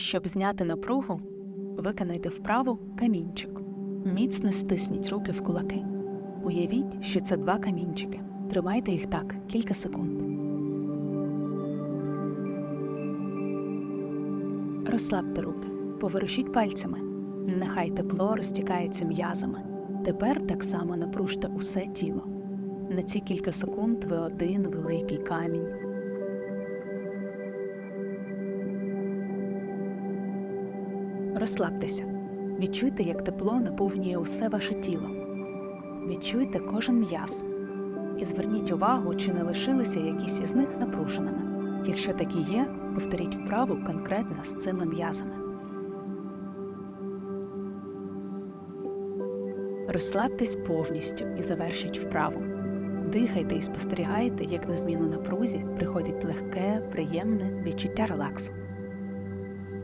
Щоб зняти напругу, виконайте вправу камінчик. Міцно стисніть руки в кулаки. Уявіть, що це два камінчики. Тримайте їх так кілька секунд. Розслабте руки, поворушіть пальцями. Нехай тепло розтікається м'язами. Тепер так само напружте усе тіло. На ці кілька секунд ви один великий камінь. Розслабтеся. Відчуйте, як тепло наповнює усе ваше тіло. Відчуйте кожен м'яз. І зверніть увагу, чи не лишилися якісь із них напруженими. Якщо такі є, повторіть вправу конкретно з цими м'язами. Розслабтесь повністю і завершіть вправу. Дихайте і спостерігайте, як на зміну напрузі приходить легке, приємне відчуття релаксу.